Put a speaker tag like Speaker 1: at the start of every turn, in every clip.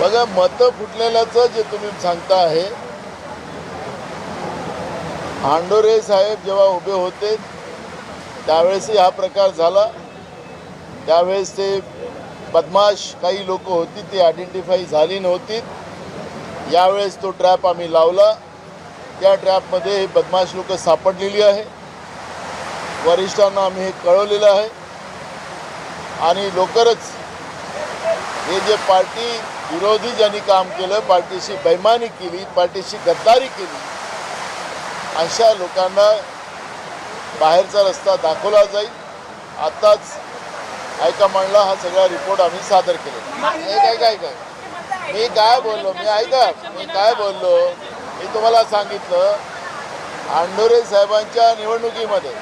Speaker 1: बघा मतं फुटलेल्याचं जे तुम्ही सांगता आहे हांडोरे साहेब जेव्हा उभे होते त्यावेळेसही हा प्रकार झाला. त्यावेळेस ते बदमाश काही लोक होती ती आयडेंटिफाई झाली नव्हती. यावेळेस तो ट्रॅप आम्ही लावला. त्या ट्रॅपमध्ये हे बदमाश लोक सापडलेली आहे. वरिष्ठांना आम्ही हे कळवलेलं आहे. आणि लवकरच हे जे पार्टी विरोधी ज्यांनी काम केलं पार्टीशी बैमानी केली पार्टीशी गद्दारी केली अशा लोकांना बाहेरचा रस्ता दाखवला जाईल. आत्ताच हायकमांडला हा सगळा रिपोर्ट आम्ही सादर केला. हे काय काय काय? मी काय बोललो? मी ऐका मी काय बोललो? मी तुम्हाला सांगितलं आंडोरे साहेबांच्या निवडणुकीमध्ये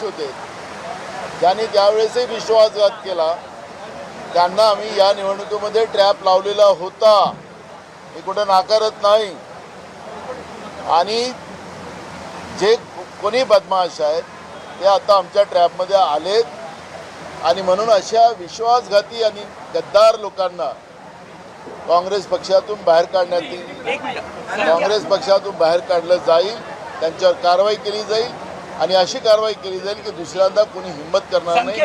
Speaker 1: होते ज्यांनी त्यावेळेसही विश्वासघात केला त्यांना आम्ही या निवडणुकीमध्ये ट्रॅप लावलेला होता. हे कुठं नाकारत नाही. आणि जे कोणी बदमाश आहेत ते आता आमच्या ट्रॅपमध्ये आलेत. आणि म्हणून अशा विश्वासघाती आणि गद्दार लोकांना काँग्रेस पक्षातून बाहेर काढण्यात येईल. काँग्रेस पक्षातून बाहेर काढलं जाईल. त्यांच्यावर कारवाई केली जाईल. आणि अशी कारवाई केली जाईल की दुसऱ्यांदा कोणी हिंमत करणार नाही.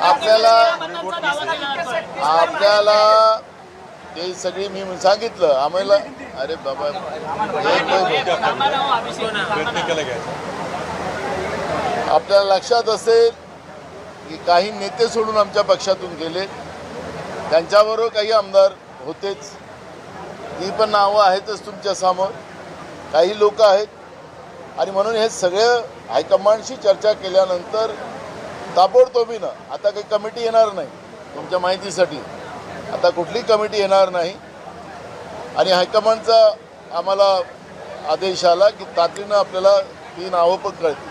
Speaker 1: आपल्याला आपल्याला ते सगळी मी सांगितलं. आम्हाला अरे बाबा. आपल्याला लक्षात असेल की काही नेते सोडून आमच्या पक्षातून गेले. त्यांच्याबरोबर काही आमदार होतेच. ती पण नावं आहेतच तुमच्यासमोर. काही लोक आहेत. आणि म्हणून हे सगळं हायकमांडशी चर्चा केल्यानंतर ताबडतोबीनं आता काही कमिटी येणार नाही तुमच्या माहितीसाठी. आता कुठली कमिटी येणार नाही. आणि हायकमांडचा आम्हाला आदेश आला की तातडीनं आपल्याला ती नावं पण कळतील.